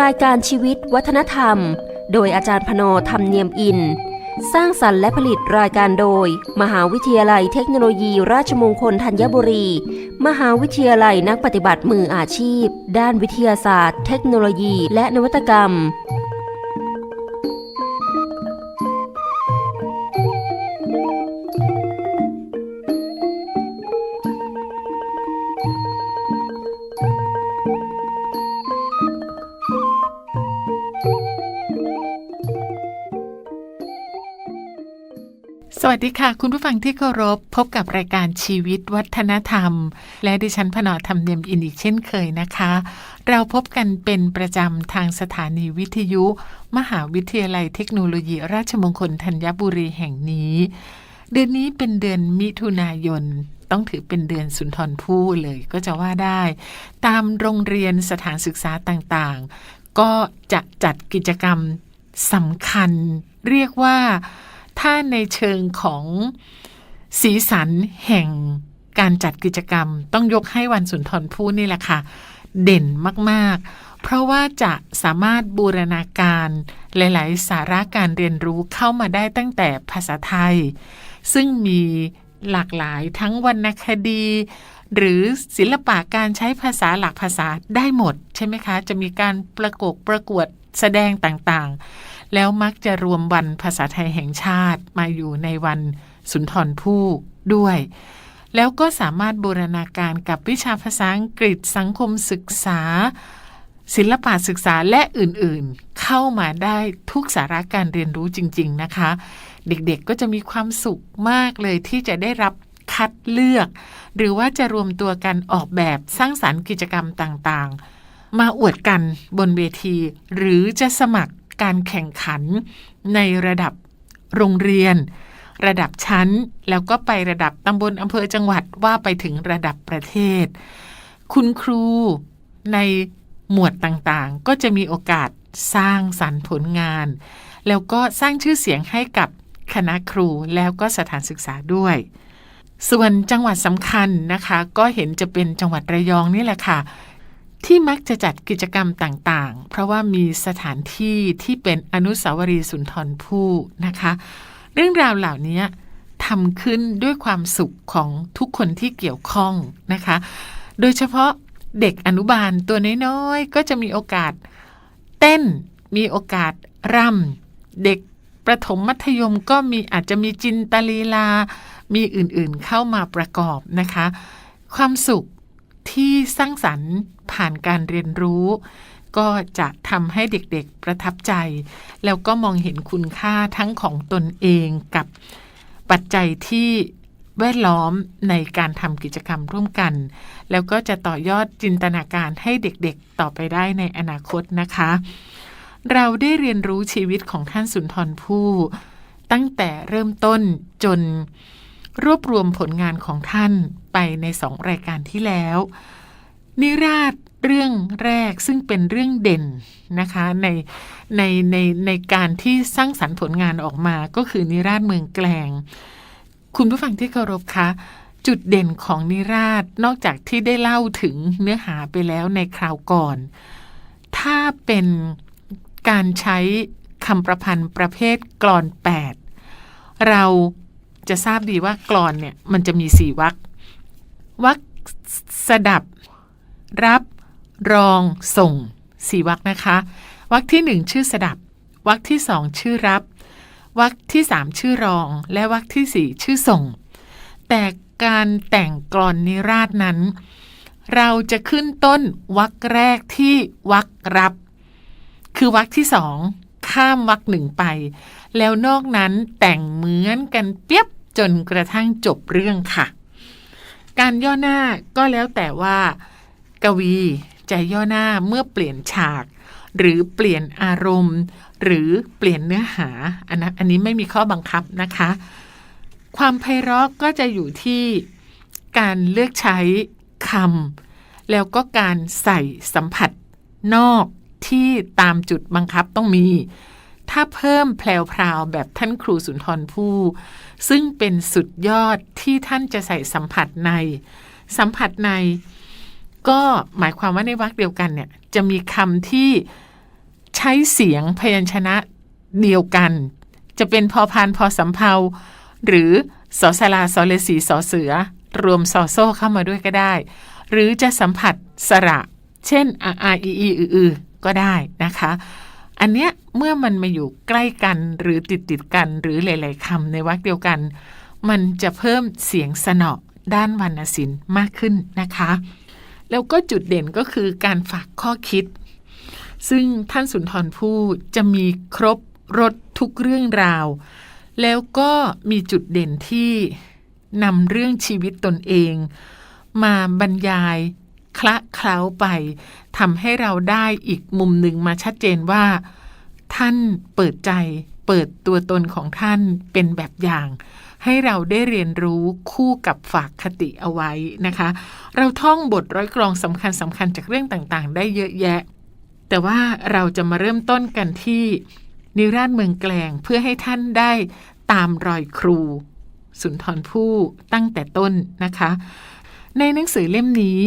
รายการชีวิตวัฒนธรรม โดยอาจารย์พโนธรรมเนียมอิน สร้างสรรค์และผลิตรายการโดย มหาวิทยาลัยเทคโนโลยีราชมงคลธัญบุรี มหาวิทยาลัยนักปฏิบัติมืออาชีพ ด้านวิทยาศาสตร์ เทคโนโลยี และนวัตกรรม วัสดีค่ะ คุณผู้ฟังที่เคารพพบกับรายการชีวิตวัฒนธรรม และดิฉันพนอธรรมเนียมอินอีกเช่นเคยนะคะ เราพบกันเป็นประจำทางสถานีวิทยุ มหาวิทยาลัยเทคโนโลยี ราชมงคลธัญบุรีแห่งนี้ เดือนนี้เป็นเดือนมิถุนายนต้องถือเป็นเดือนสุนทรภู่เลยก็จะว่าได้ ตามโรงเรียนสถานศึกษาต่างๆ ก็จะจัดกิจกรรมสำคัญ เรียกว่า ถ้าในเชิงของสีสันแห่งการจัดกิจกรรม ต้องยกให้วันสุนทรภู่นี่แหละค่ะ เด่นมากๆ เพราะว่าจะสามารถบูรณาการหลาย ๆ สาระการเรียนรู้เข้ามาได้ตั้งแต่ภาษาไทย ซึ่งมีหลากหลายทั้งวรรณคดี หรือศิลปะการใช้ภาษาหลักภาษาได้หมด ใช่ไหมคะ จะมีการประกบประกวดแสดงต่างๆ แล้วมักจะรวมวันภาษาไทยแห่งชาติมาอยู่ในวันสุนทรภู่ด้วย แล้วก็สามารถบูรณาการกับวิชาภาษาอังกฤษสังคมศึกษา ศิลปะศึกษาและอื่นๆ เข้ามาได้ทุกสาระการเรียนรู้จริง ๆ นะคะ เด็กๆก็จะมีความสุขมากเลยที่จะได้รับคัดเลือก หรือว่าจะรวมตัวกันออกแบบสร้างสารรค์กิจกรรมต่างๆ มาอวดกันบนเวที หรือจะสมัคร การแข่งขันในระดับโรงเรียน ระดับชั้น แล้วก็ไประดับตำบลอำเภอจังหวัดว่าไปถึงระดับประเทศ คุณครูในหมวดต่างๆ ก็จะมีโอกาสสร้างสรรค์ผลงาน แล้วก็สร้างชื่อเสียงให้กับคณะครูแล้วก็สถานศึกษาด้วย ส่วนจังหวัดสำคัญนะคะ ก็เห็นจะเป็นจังหวัดระยองนี่แหละค่ะ ที่มักจะจัดกิจกรรมต่างๆ เพราะว่ามีสถานที่ที่เป็นอนุสาวรีย์สุนทรภู่นะคะ เรื่องราวเหล่านี้ทำขึ้นด้วยความสุขของทุกคนที่เกี่ยวข้องนะคะ โดยเฉพาะเด็กอนุบาลตัวน้อยๆ ก็จะมีโอกาสเต้น มีโอกาสรำเด็กประถมมัธยมก็มีอาจจะมีจินตลีลา มีอื่นๆเข้ามาประกอบนะคะ ความสุขที่สร้างสรรค์ ผ่านการเรียนรู้ ก็จะทำให้เด็กๆประทับใจ แล้วก็มองเห็นคุณค่าทั้งของตนเองกับปัจจัยที่แวดล้อมในการทำกิจกรรมร่วมกัน แล้วก็จะต่อยอดจินตนาการให้เด็กๆต่อไปได้ในอนาคตนะคะ เราได้เรียนรู้ชีวิตของท่านสุนทรภู่ตั้งแต่เริ่มต้นจนรวบรวมผลงานของท่านไปในสองรายการที่แล้ว นิราศเรื่องแรกซึ่งเป็นเรื่องเด่นนะคะในในในในการที่สร้างสรรค์ผลงานออกมาก็คือนิราศเมืองแกลง คุณผู้ฟังที่เคารพคะจุดเด่นของนิราศนอกจากที่ได้เล่าถึงเนื้อหาไปแล้วในคราวก่อน ถ้าเป็นการใช้คำประพันธ์ประเภทกลอน 8 เราจะทราบดีว่ากลอนเนี่ยมันจะมีสี่วรรควรรคสดับ รับ รอง ส่งสี่วรรคนะคะวรรคที่หนึ่งชื่อสดับวรรคที่สองชื่อรับวรรคที่สามชื่อรอง และวรรคที่สี่ชื่อส่ง แต่การแต่งกลอนนิราศนั้น เราจะขึ้นต้นวรรคแรกที่วรรครับ คือวรรคที่สองข้ามวรรคหนึ่งไป แล้วนอกนั้นแต่งเหมือนกันเปียบจนกระทั่งจบเรื่องค่ะ การย่อหน้าก็แล้วแต่ว่า กวีจะย่อหน้าเมื่อเปลี่ยนฉาก หรือเปลี่ยนอารมณ์ หรือเปลี่ยนเนื้อหาอันนั้นอันนี้ไม่มีข้อบังคับนะคะ ความไพเราะก็จะอยู่ที่การเลือกใช้คำแล้วก็การใส่สัมผัสนอกที่ตามจุดบังคับต้องมี ถ้าเพิ่มแพลวพราวแบบท่านครูสุนทรภู่ซึ่งเป็นสุดยอดที่ท่านจะใส่สัมผัสใน สัมผัสใน ก็หมายความว่าในวรรคเดียวกันเนี่ยจะมีคำที่ใช้เสียงพยัญชนะเดียวกัน จะเป็นพอพานพอสำเพาหรือสอสลาสอเลสีสอเสือ รวมสอโซ่เข้ามาด้วยก็ได้ หรือจะสัมผัสสระ เช่นอาอาอีอีอืออก็ได้นะคะ อันเนี้ยเมื่อมันมาอยู่ใกล้กันหรือติดติดกันหรือหลาย ๆคำในวรรคเดียวกัน มันจะเพิ่มเสียงสนอด้านวรรณศิลป์มากขึ้นนะคะ แล้วก็จุดเด่นก็คือการฝากข้อคิด ซึ่งท่านสุนทรภู่จะมีครบรถทุกเรื่องราว แล้วก็มีจุดเด่นที่นำเรื่องชีวิตตนเอง มาบรรยายคละเคล้าไปทำให้เราได้อีกมุมหนึ่งมาชัดเจนว่า ท่านเปิดใจ เปิดตัวตนของท่านเป็นแบบอย่าง ให้เราได้เรียนรู้คู่กับฝากคติเอาไว้นะคะ เราท่องบทร้อยกรองสำคัญสำคัญจากเรื่องต่างๆ ได้เยอะแยะ แต่ว่าเราจะมาเริ่มต้นกันที่นิราชเมืองแกลงเพื่อให้ท่านได้ตามรอยครู สุนทรภู่ตั้งแต่ต้นนะคะ ในหนังสือเล่มนี้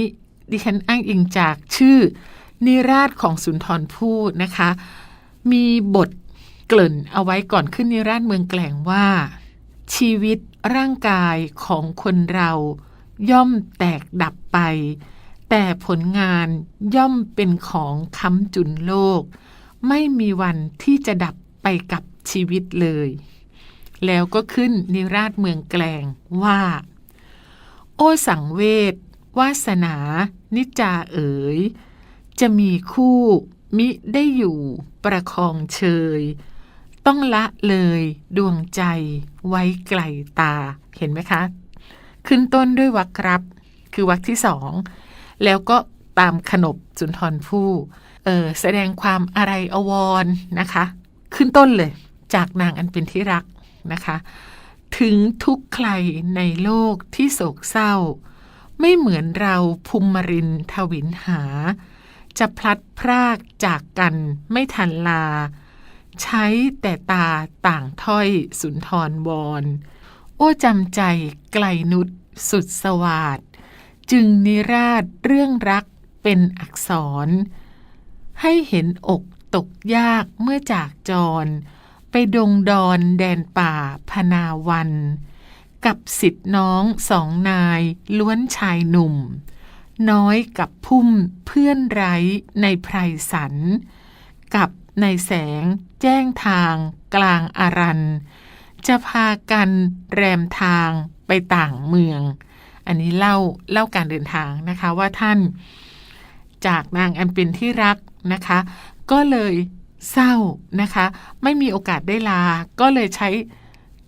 ดิฉันอ้างอิงจากชื่อ นิราชของสุนทรภู่นะคะ มีบทเกริ่นเอาไว้ก่อนขึ้นนิราชเมืองแกลงว่า ชีวิตร่างกายของคนเราย่อมแตกดับไป แต่ผลงานย่อมเป็นของค้ำจุนโลก ไม่มีวันที่จะดับไปกับชีวิตเลย แล้วก็ขึ้นนิราชเมืองแกลงว่า โอสังเวชวาสนา นิจจาเอ๋ย จะมีคู่มิได้อยู่ประคองเชย ต้องละเลยดวงใจไว้ไกลตาเห็นไหมคะ ขึ้นต้นด้วยวรรครับ คือวรรคที่สองแล้วก็ตามขนบสุนทรภู่เออแสดงความอะไรอววรณ์นะคะ ขึ้นต้นเลยจากนางอันเป็นที่รักนะคะ ถึงทุกใครในโลกที่โศกเศร้า ไม่เหมือนเราภูมิรินทวินหา จะพลัดพรากจากกันไม่ทันลา ใช้แต่ตาต่างถ้อยสุนทรวอนโอ้จำใจไกลนุษสุดสวาดจึงนิราชเรื่องรักเป็นอักษร ให้เห็นอกตกยากเมื่อจากจร ไปดงดอนแดนป่าพนาวัน กับสิทธิน้องสองนายล้วนชายหนุ่ม น้อยกับพุ่มเพื่อนไร้ในไพรสัน กับ ในแสง แจ้งทาง กลางอารัน จะพากันแรมทางไปต่างเมือง อันนี้เล่าเล่าการเดินทางนะคะว่าท่าน จากนางอันเป็นที่รักนะคะ ก็เลยเศร้านะคะ ไม่มีโอกาสได้ลา ก็เลยใช้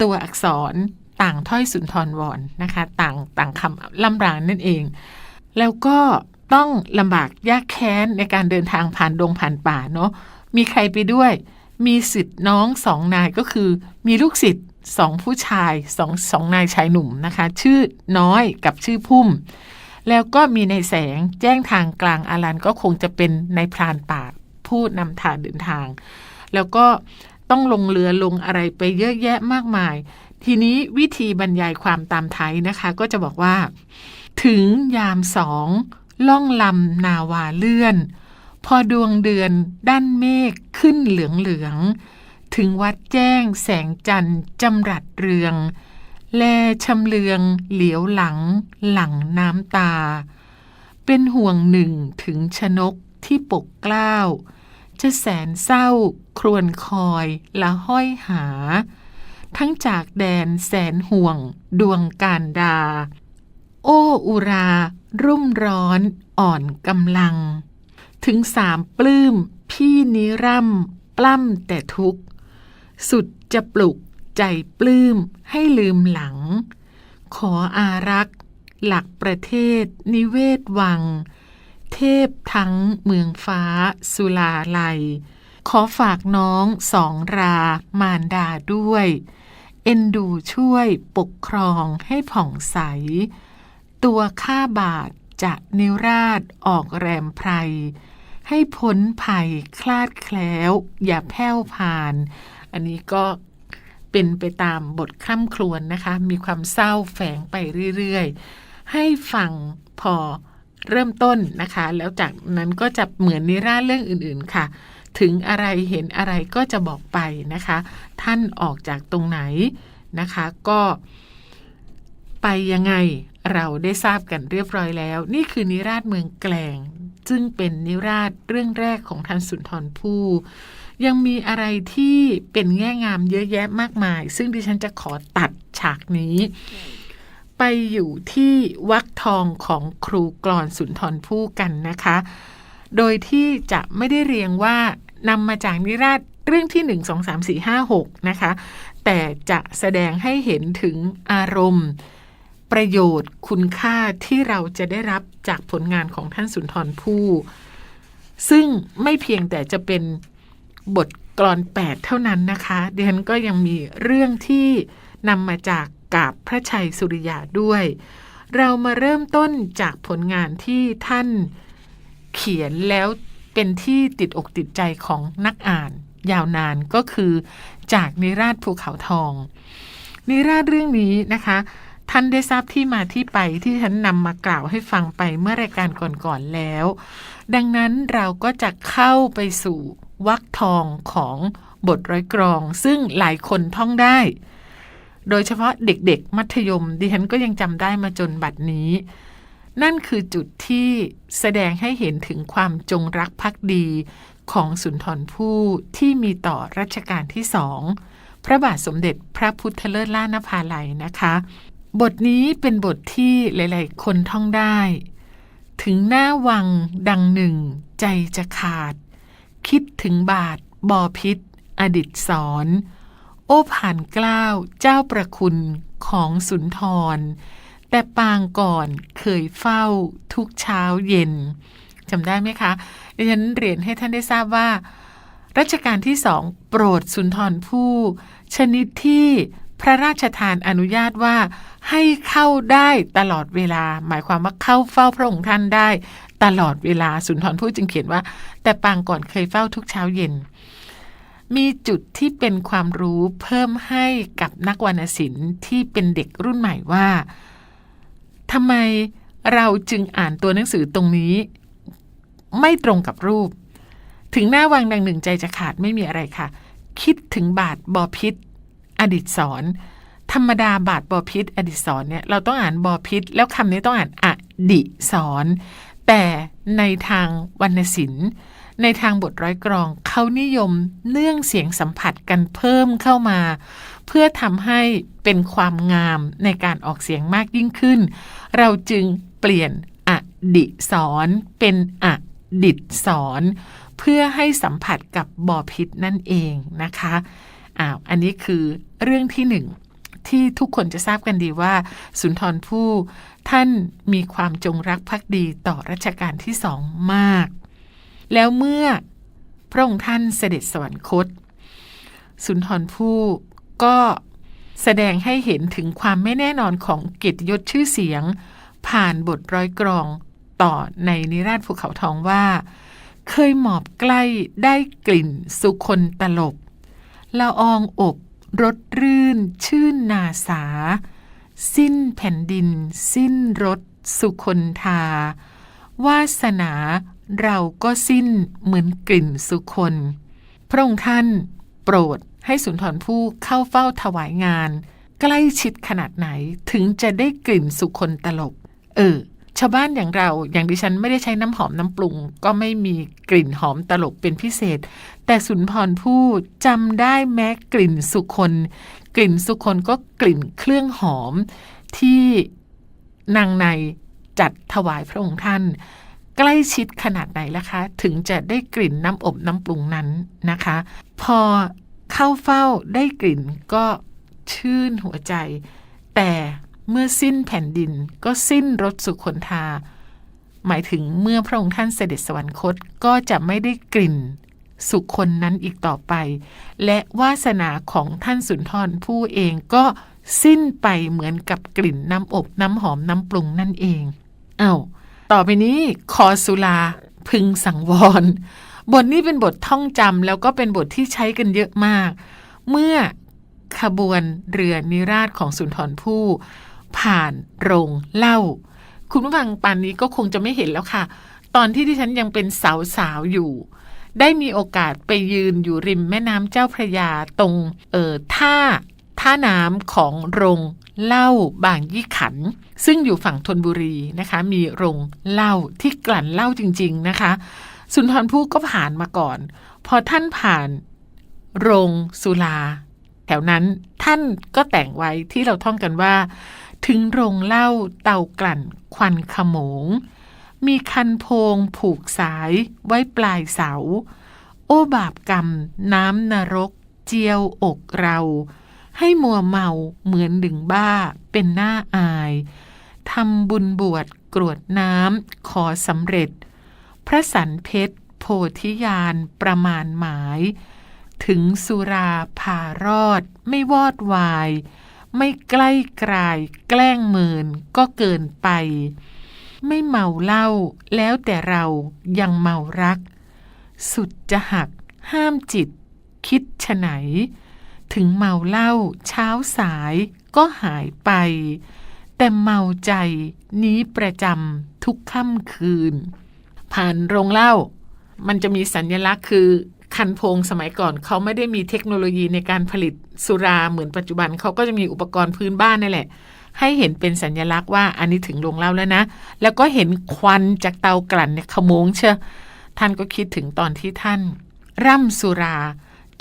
ตัวอักษรต่างถ้อยสุนทรวอนนะคะต่างต่างคำล่ำรานนั่นเอง แล้วก็ต้องลำบากยากแค้นในการเดินทางผ่านดงผ่านป่าเนาะ มีใครไปด้วย มีสิทธิ์น้องสองนายก็คือ มีลูกศิษย์สองผู้ชายสองสองนายชายหนุ่มนะคะ ชื่อน้อยกับชื่อพุ่ม แล้วก็มีในแสงแจ้งทางกลางอารันก็คงจะเป็นในพรานป่าผู้นำทางเดินทาง แล้วก็ต้องลงเรือลงอะไรไปเยอะแยะมากมาย ทีนี้วิธีบรรยายความตามไทยนะคะ ก็จะบอกว่า ถึงยามสองล่องลำนาวาเลื่อน พอดวงเดือนด้านเมฆขึ้นเหลืองๆ ถึงวัดแจ้งแสงจันทร์จำรัดเรือง แลชำเลืองเหลียวหลังหลังน้ำตา เป็นห่วงหนึ่งถึงชนกที่ปกเกล้าจะแสนเศร้าครวนคอยละห้อยหา ทั้งจากแดนแสนห่วงดวงการดา โอ้อุรา รุ่มร้อนอ่อนกำลัง ถึงสามปลื้ม พี่นิร่ำปล้ำแต่ทุกข์ สุดจะปลุกใจปลื้มให้ลืมหลัง ขออารักษ์ หลักประเทศ นิเวศวัง เทพทั้งเมืองฟ้า สุลาลัย ขอฝากน้องสองรามารดาด้วย เอ็นดูช่วยปกครองให้ผ่องใส ตัวข้าบาท จะนิราชออกแรมไพรให้พ้นภัยคลาดแคล้ว อย่าแผ่วผ่าน อันนี้ก็เป็นไปตามบทคร่ำครวญนะคะ มีความเศร้าแฝงไปเรื่อยๆ ให้ฟังพอเริ่มต้นนะคะ แล้วจากนั้นก็จะเหมือนนิราศเรื่องอื่นๆค่ะ ถึงอะไรเห็นอะไรก็จะบอกไปนะคะ ท่านออกจากตรงไหนนะคะ ก็ ไปยังไงเราได้ทราบกันเรียบร้อยแล้ว นี่คือนิราชเมืองแกลงซึ่งเป็นนิราชเรื่องแรกของท่านสุนทรภู่ยังมีอะไรที่เป็นแง่งามเยอะแยะมากมาย ซึ่งดิฉันจะขอตัดฉากนี้ ไปอยู่ที่วักทองของครูกรอนสุนทรภู่กันนะคะ โดยที่จะไม่ได้เรียงว่านำมาจากนิราศเรื่องที่ 1 2 3 4 5 6 นะคะ แต่จะแสดงให้เห็นถึงอารมณ์ ประโยชน์คุณค่าที่เราจะได้รับจากผลงานของท่านสุนทรภู่ซึ่งไม่เพียงแต่จะเป็นบทกลอน 8 เท่านั้นนะคะดิฉันก็ยังมีเรื่องที่นำมาจากกาบพระชัยสุริยาด้วย เรามาเริ่มต้นจากผลงานที่ท่านเขียนแล้วเป็นที่ติดอกติดใจของนักอ่าน ยาวนานก็คือจากนิราชภูเขาทอง นิราชเรื่องนี้นะคะ ท่านได้ทราบที่มาที่ไปที่ฉันนำมากล่าวให้ฟังไปเมื่อรายการก่อนๆแล้ว ดังนั้นเราก็จะเข้าไปสู่วักทองของบทร้อยกรอง ซึ่งหลายคนท่องได้ โดยเฉพาะเด็กๆ มัธยม ดิฉันก็ยังจำได้มาจนบัดนี้ นั่นคือจุดที่แสดงให้เห็นถึงความจงรักภักดีของสุนทรภู่ที่มีต่อรัชกาลที่สอง พระบาทสมเด็จพระพุทธเลิศล่านภาลัยนะคะ บทนี้เป็นบทที่หลาย ๆ คนท่องได้ ถึงหน้าวังดังหนึ่ง ใจจะขาด คิดถึงบาทบอพิษ อดิตสอน โอ้ผ่านกล้าวเจ้าประคุณของสุนทร แต่ปางก่อนเคยเฝ้าทุกเช้าเย็นจำได้ไหมคะดิฉันเรียนให้ท่านได้ทราบว่า รัชกาลที่สองโปรดสุนทรภู่ชนิดที่ พระราชทานอนุญาตว่าให้เข้าได้ตลอดเวลา หมายความว่าเข้าเฝ้าพระองค์ท่านได้ตลอดเวลาสุนทรภู่จึงเขียนว่า แต่ปางก่อนเคยเฝ้าทุกเช้าเย็น มีจุดที่เป็นความรู้เพิ่มให้กับนักวรรณศิลป์ที่เป็นเด็กรุ่นใหม่ว่าทำไมเราจึงอ่านตัวหนังสือตรงนี้ ไม่ตรงกับรูป ถึงหน้าวังดังหนึ่งใจจะขาดไม่มีอะไรค่ะ คิดถึงบาทบอพิษ อดิตสอนธรรมดาบาทบอพิษอดิตสอนเนี่ยเราต้องอ่านบอพิษแล้วคำนี้ต้องอ่านอดิสอนแต่ในทางวรรณศิลป์ ในทางบทร้อยกรองเขานิยมเนื่องเสียงสัมผัสกันเพิ่มเข้ามา เพื่อทำให้เป็นความงามในการออกเสียงมากยิ่งขึ้น เราจึงเปลี่ยนอดิสอนเป็นอดิตสอนเพื่อให้สัมผัสกับบอพิษนั่นเองนะคะ อ้าวอันนี้คือเรื่องที่หนึ่งที่ทุกคนจะทราบกันดีว่า สุนทรภู่ท่านมีความจงรักภักดีต่อรัชกาลที่สองมาก แล้วเมื่อพระองค์ท่านเสด็จสวรรคต สุนทรภู่ก็แสดงให้เห็นถึงความไม่แน่นอนของเกียรติยศชื่อเสียง ผ่านบทร้อยกรองต่อในนิราชภูเขาทองว่า เคยหมอบใกล้ได้กลิ่นสุคนตลบ ละอองอบรสรื่น ชื่นนาสา สิ้นแผ่นดิน สิ้นรสสุคนทา วาสนาเราก็สิ้นเหมือนกลิ่นสุคน พระองค์ท่าน โปรดให้สุนทรภู่เข้าเฝ้าถวายงาน ใกล้ชิดขนาดไหนถึงจะได้กลิ่นสุคนตลบ เออ ชาวบ้านอย่างเราอย่างดิฉันไม่ได้ใช้น้ำหอมน้ำปรุง ก็ไม่มีกลิ่นหอมตลบเป็นพิเศษ แต่สุนทรภู่จำได้แม้กลิ่นสุคน กลิ่นสุคนก็กลิ่นเครื่องหอมที่นางในจัดถวายพระองค์ท่าน ใกล้ชิดขนาดไหนล่ะคะ ถึงจะได้กลิ่นน้ำอบน้ำปรุงนั้นนะคะ พอเข้าเฝ้าได้กลิ่นก็ชื่นหัวใจ แต่ เมื่อสิ้นแผ่นดินก็สิ้นรสสุคนทาหมายถึงเมื่อพระองค์ท่านเสด็จสวรรคตก็จะไม่ได้กลิ่นสุคนนั้นอีกต่อไป และวาสนาของท่านสุนทรผู้เองก็สิ้นไปเหมือนกับกลิ่นน้ำอบน้ำหอมน้ำปรุงนั่นเองเอา้าต่อไปนี้คอสุลาพึงสังวร บทนี้เป็นบทท่องจำแล้วก็เป็นบทที่ใช้กันเยอะมาก เมื่อขบวนเรือนิราชของสุนทรภู่ ผ่านโรงเล้าคุณผู้ฟังปานนี้ก็คงจะไม่เห็นแล้วค่ะ ตอนที่ที่ฉันยังเป็นสาวๆอยู่ ได้มีโอกาสไปยืนอยู่ริมแม่น้ำเจ้าพระยาตรงเอ่อท่าท่าน้ำของโรงเล้าบางยี่ขัน ซึ่งอยู่ฝั่งธนบุรีนะคะ มีโรงเล้าที่กลั่นเล้าจริง ๆนะคะ สุนทรภู่ก็ผ่านมาก่อน พอท่านผ่านโรงสุราแถวนั้นท่านก็แต่งไว้ที่เราท่องกันว่า ถึงโรงเหล้าเตากลั่นควันขโมง มีคันโพงผูกสายไว้ปลายเสา โอ้บาปกรรมน้ำนรก เจียวอกเรา ให้มัวเมาเหมือนดึงบ้าเป็นหน้าอายทำบุญบวชกรวดน้ำขอสำเร็จ พระสันเพชรโพธิญาณประมาณหมาย ถึงสุราผ่ารอดไม่วอดวาย ไม่ใกล้กลาย แกล้งเมินก็เกินไป ไม่เมาเหล้าแล้วแต่เรายังเมารัก สุดจะหัก ห้ามจิต คิดฉะไหน ถึงเมาเหล้าเช้าสายก็หายไป แต่เมาใจนี้ประจำทุกค่ำคืน ผ่านโรงเหล้ามันจะมีสัญลักษณ์คือ คันพงสมัยก่อนเขาไม่ได้มีเทคโนโลยีในการผลิตสุราเหมือนปัจจุบันเขาก็จะมีอุปกรณ์พื้นบ้านนั่แหละ ให้เห็นเป็นสัญลักษณ์ว่าอันนี้ถึงโรงเหล้าแล้วนะ แล้วก็เห็นควันจากเตากลั่นเนี่ยขโมงเชอะท่านก็คิดถึงตอนที่ท่าน ร่ำสุรา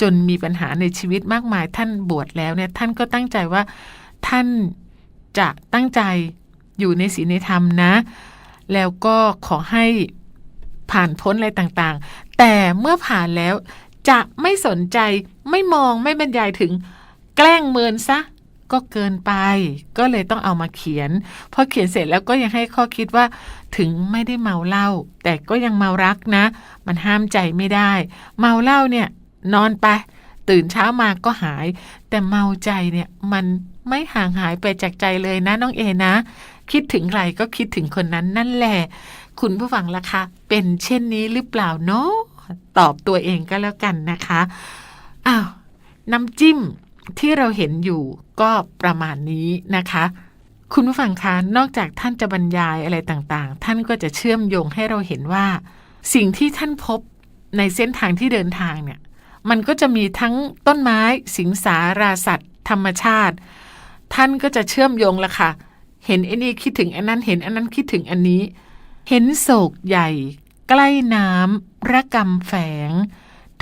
จนมีปัญหาในชีวิตมากมาย ท่านบวชแล้วเนี่ยท่านก็ตั้งใจว่าท่านจะตั้งใจอยู่ในศีลในธรรมนะ แล้วก็ขอให้ผ่านพ้นอะไรต่างๆ แต่เมื่อผ่านแล้วจะไม่สนใจไม่มองไม่บรรยายถึง แกล้งเมินซะก็เกินไป ก็เลยต้องเอามาเขียน พอเขียนเสร็จแล้วก็ยังให้ข้อคิดว่า ถึงไม่ได้เมาเหล้าแต่ก็ยังเมารักนะ มันห้ามใจไม่ได้ เมาเหล้าเนี่ย นอนไป ตื่นเช้ามาก็หาย แต่เมาใจเนี่ยมันไม่ห่างหายไปจากใจเลยนะน้องเอนะ คิดถึงใครก็คิดถึงคนนั้นนั่นแหละ คุณผู้ฟังล่ะคะเป็นเช่นนี้หรือเปล่าเนาะ ตอบตัวเองก็แล้วกันนะคะอ้าวน้ำจิ้มที่เราเห็นอยู่ก็ประมาณนี้นะคะ คุณผู้ฟังคะนอกจากท่านจะบรรยายอะไรต่างๆ ท่านก็จะเชื่อมโยงให้เราเห็นว่า สิ่งที่ท่านพบในเส้นทางที่เดินทางเนี่ย มันก็จะมีทั้งต้นไม้สิงสาราสัตว์ ธรรมชาติ ท่านก็จะเชื่อมโยงละค่ะ เห็นไอ้นี่คิดถึงอันนั้นเห็นอันนั้นคิดถึงอันนี้ เห็นโศกใหญ่ ใกล้น้ำระกำแฝง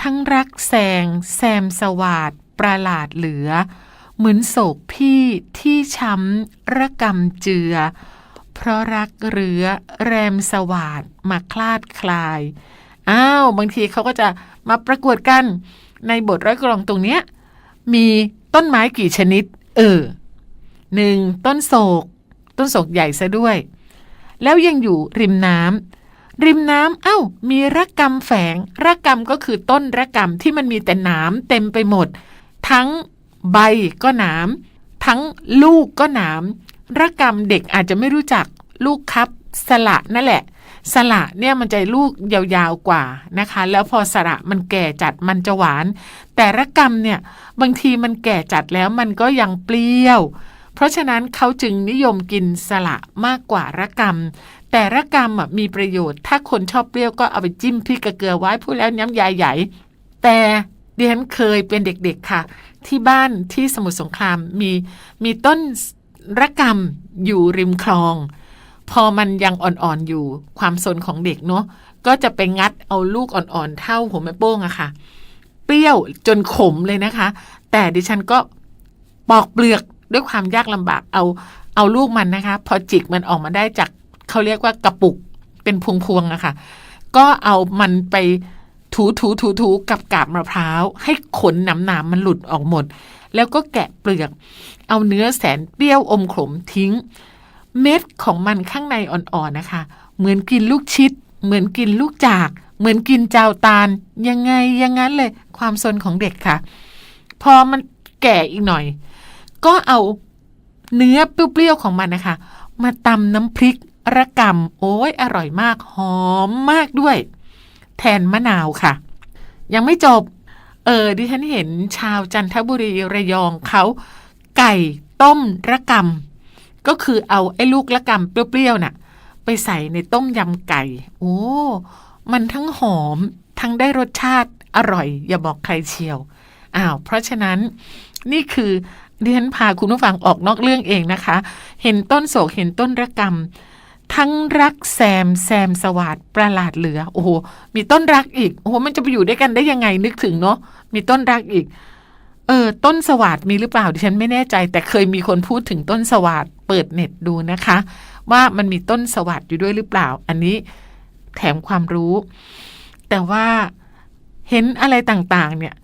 ทั้งรักแสง แซมสวาดประหลาดเหลือ เหมือนโศกพี่ที่ช้ำระกำเจือ เพราะรักเรือแรมสวาดมาคลาดคลาย อ้าว บางทีเขาก็จะมาประกวดกันในบทร้อยกรองตรงเนี้ย มีต้นไม้กี่ชนิด เออหนึ่งต้นโศก ต้นโศกใหญ่ซะด้วย แล้วยังอยู่ริมน้ำ ริมน้ำเอ้า มีระกำแฝงระกำก็คือต้นระกำที่มันมีแต่หนามเต็มไปหมด ทั้งใบก็หนามทั้งลูกก็หนามระกำเด็กอาจจะไม่รู้จักลูกครับ สละนั่นแหละ สละเนี่ยมันจะลูกยาวๆกว่านะคะ แล้วพอสละมันแก่จัดมันจะหวาน แต่ระกำเนี่ยบางทีมันแก่จัดแล้วมันก็ยังเปรี้ยว เพราะฉะนั้นเขาจึงนิยมกินสละมากกว่าระกำแต่ระกำมีประโยชน์ ถ้าคนชอบเปรี้ยวก็เอาไปจิ้มพริกกระเกลือไว้พูดแล้วน้ำยายใหญ่ แต่ดิฉันเคยเป็นเด็กๆค่ะ ที่บ้านที่สมุทรสงครามมีมีต้นระกำอยู่ริมคลอง พอมันยังอ่อนๆอยู่ความสนของเด็กเนาะก็จะไปงัดเอาลูกอ่อนๆ เท่าหัวแม่โป้งอะค่ะ เปรี้ยวจนขมเลยนะคะ แต่ดิฉันก็ปอกเปลือก ด้วยความยากลำบากเอาเอาลูกมันนะคะ พอจิกมันออกมาได้จากเขาเรียกว่ากระปุกเป็นพวงๆอะค่ะ ก็เอามันไปถูถูถูถูกับกาบมะพร้าว ให้ขนหนำหนามมันหลุดออกหมด แล้วก็แกะเปลือก เอาเนื้อแสนเปรี้ยวอมขมทิ้ง เม็ดของมันข้างในอ่อนๆนะคะ เหมือนกินลูกชิด เหมือนกินลูกจาก เหมือนกินเจ้าตาล ยังไงยังงั้นเลย ความสนของเด็กค่ะ พอมันแก่อีกหน่อย ก็เอาเนื้อเปรี้ยวๆของมันนะคะ มาตำน้ำพริกระกำโอ้ยอร่อยมากหอมมากด้วย แทนมะนาวค่ะ ยังไม่จบ เออดิฉันเห็นชาวจันทบุรีระยองเขาไก่ต้มระกำก็คือเอาไอ้ลูกระกำเปรี้ยวๆน่ะ ไปใส่ในต้มยำไก่ โอ้มันทั้งหอมทั้งได้รสชาติอร่อย อย่าบอกใครเชียวอ้าวเพราะฉะนั้นนี่คือ ดิฉันพาคุณผู้ฟังออกนอกเรื่องเองนะคะ เห็นต้นโศกเห็นต้นระกรรม ทั้งรักแซมแซมสวัสดประหลาดเหลือ โอ้โห มีต้นรักอีก โอ้โห มันจะไปอยู่ด้วยกันได้ยังไงนึกถึงเนาะ มีต้นรักอีก เออ ต้นสวัสดมีหรือเปล่าดิฉันไม่แน่ใจ แต่เคยมีคนพูดถึงต้นสวัสดเปิดเน็ตดูนะคะ ว่ามันมีต้นสวัสดอยู่ด้วยหรือเปล่า อันนี้แถมความรู้ แต่ว่าเห็นอะไรต่างๆ เนี่ย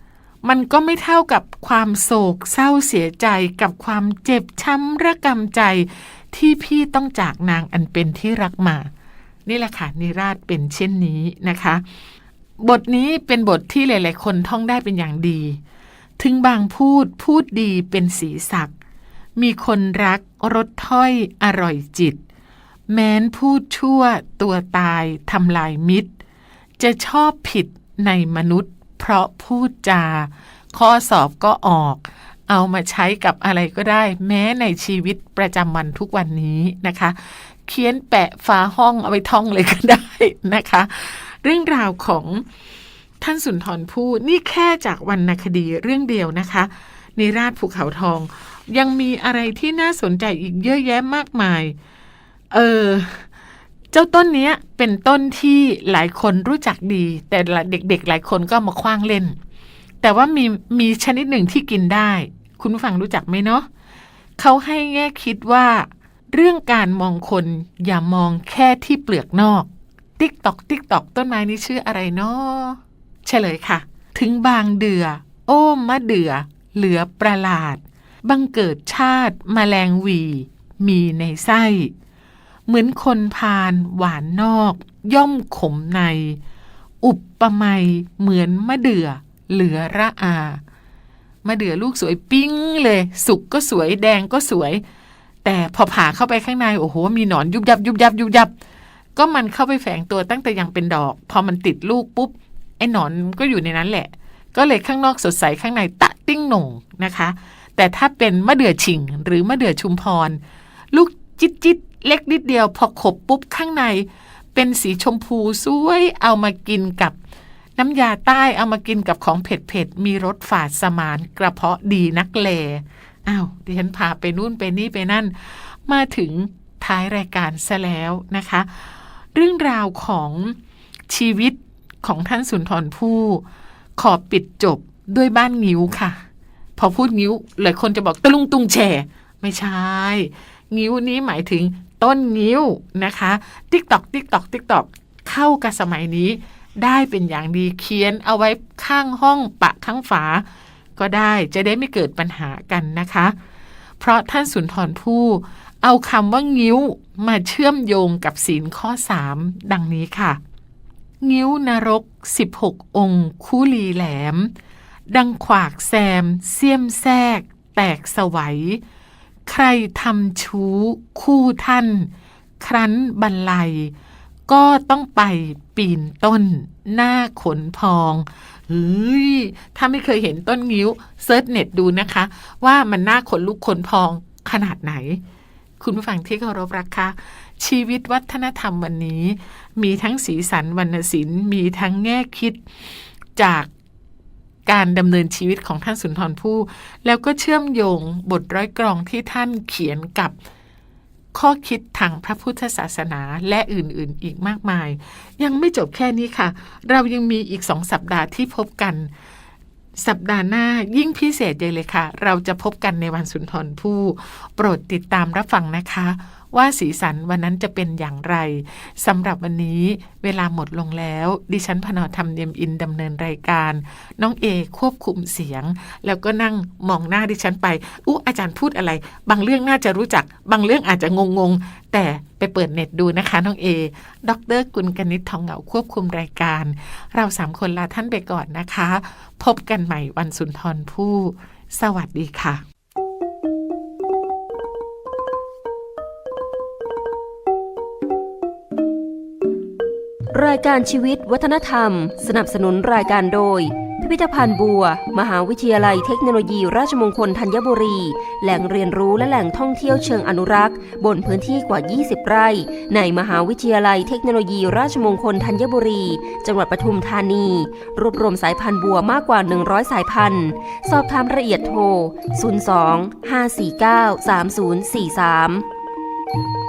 มันก็ไม่เท่ากับความโศกเศร้าเสียใจกับความเจ็บช้ำระกำใจที่พี่ต้องจากนางอันเป็นที่รักมา นี่แหละค่ะนิราชเป็นเช่นนี้นะคะ บทนี้เป็นบทที่หลาย ๆ คนท่องได้เป็นอย่างดี ถึงบางพูดพูดดีเป็นสีสัก มีคนรักรสถ้อยอร่อยจิต แม้นพูดชั่วตัวตายทำลายมิตร จะชอบผิดในมนุษย์ เพราะพูดจา ข้อสอบก็ออก เอามาใช้กับอะไรก็ได้ แม้ในชีวิตประจำวันทุกวันนี้นะคะ เขียนแปะฝาห้องเอาไปท่องเลยก็ได้นะคะ เรื่องราวของท่านสุนทรภู่นี่แค่จากวรรณคดีเรื่องเดียวนะคะนิราชภูเขาทอง ยังมีอะไรที่น่าสนใจอีกเยอะแยะมากมาย เออ เจ้าต้นนี้เป็นต้นที่หลายคนรู้จักดี แต่เด็กๆหลายคนก็มาคว้างเล่น แต่ว่ามีมีชนิดหนึ่งที่กินได้ คุณฟังรู้จักไหมเนาะเขาให้แง่คิดว่า เรื่องการมองคนอย่ามองแค่ที่เปลือกนอก ติ๊กตอกติ๊กตอกต้นไม้นี้ชื่ออะไรเนาะเฉลยค่ะ ถึงบางเดือ โอ้มะเดือ เหลือประหลาด บังเกิดชาติมแมลงวี มีในไส้ เหมือนคนพาลหวานนอก ย่อมขมใน อุปปไมยเหมือนมะเดื่อเหลือระอา มะเดื่อลูกสวยปิ้งเลย สุกก็สวยแดงก็สวย แต่พอผ่าเข้าไปข้างในโอ้โห มีหนอนยุบยับยุบยับยุบยับ ก็มันเข้าไปแฝงตัวตั้งแต่ยังเป็นดอก พอมันติดลูกปุ๊บไอ้หนอนก็อยู่ในนั้นแหละ ก็เลยข้างนอกสดใสข้างในตะติ้งหน่งนะคะ แต่ถ้าเป็นมะเดื่อฉิงหรือมะเดื่อชุมพร ลูกจิตจิต เล็กนิดเดียว พอขบปุ๊บข้างใน เป็นสีชมพูสวยเอามากินกับน้ำยาใต้เอามากินกับของเผ็ดเผ็ดๆมีรสฝาดสมานกระเพาะดีนักแลอ้าวดิฉันพาไปนู่นไปนี่ไปนั่น มาถึงท้ายรายการซะแล้วนะคะ เรื่องราวของชีวิตของท่านสุนทรภู่ขอปิดจบด้วยบ้านงิ้วค่ะ พอพูดงิ้วหลายคนจะบอกตะลุงตุงแช่ไม่ใช่ งิ้วนี้หมายถึง ต้นงิ้วนะคะติ๊กตอกติ๊กตอกติ๊กตอกเข้ากับสมัยนี้ ได้เป็นอย่างดีเขียนเอาไว้ข้างห้องปะข้างฝา ก็ได้จะได้ไม่เกิดปัญหากันนะคะ เพราะท่านสุนทรภู่เอาคำว่างิ้วมาเชื่อมโยงกับศีลข้อ 3 ดังนี้ค่ะ งิ้วนรก 16 องค์ คู่ลีแหลม ดังขวากแซม เสี้ยมแทรก แตกสวัย ใครทำชู้คู่ท่าน ครั้นบรรลัย ก็ต้องไปปีนต้น หน้าขนพองเฮ้ยถ้าไม่เคยเห็นต้นงิ้วเซิร์ชเน็ตดูนะคะ ว่ามันหน้าขนลุกขนพองขนาดไหน คุณผู้ฟังที่เคารพรักคะชีวิตวัฒนธรรมวันนี้ มีทั้งสีสันวรรณศิลป์มีทั้งแง่คิดจาก การดำเนินชีวิตของท่านสุนทรภู่แล้วก็เชื่อมโยงบทร้อยกรองที่ท่านเขียนกับข้อคิดทางพระพุทธศาสนาและอื่นๆ อีกมากมาย ยังไม่จบแค่นี้ค่ะ เรายังมีอีกสองสัปดาห์ที่พบกัน สัปดาห์หน้ายิ่งพิเศษใหญ่เลยค่ะ เราจะพบกันในวันสุนทรภู่โปรดติดตามรับฟังนะคะ ว่าสีสันวันนั้นจะเป็นอย่างไรสำหรับวันนี้เวลาหมดลงแล้ว ดิฉันพนอธรรมเนียมอินดำเนินรายการ น้องเอควบคุมเสียง แล้วก็นั่งมองหน้าดิฉันไปอู้อาจารย์พูดอะไร บางเรื่องน่าจะรู้จัก บางเรื่องอาจจะงงๆ แต่ไปเปิดเน็ตดูนะคะน้องเอ ดรกุลกนิษฐ์ทองเหงาควบคุมรายการ เราสามคนลาท่านไปก่อนนะคะ พบกันใหม่วันสุนทรภู่สวัสดีค่ะ รายการชีวิตวัฒนธรรม สนับสนุนรายการโดย พิพิธภัณฑ์บัว มหาวิทยาลัยเทคโนโลยี ราชมงคลธัญบุรี แหล่งเรียนรู้และแหล่งท่องเที่ยวเชิงอนุรักษ์ บนพื้นที่กว่า 20 ไร่ ในมหาวิทยาลัยเทคโนโลยี ราชมงคลธัญบุรี จังหวัดปทุมธานี รวบรวมสายพันธุ์บัวมากกว่า 100 สายพันธุ์ สอบถามรายละเอียดโทร 02 549 3043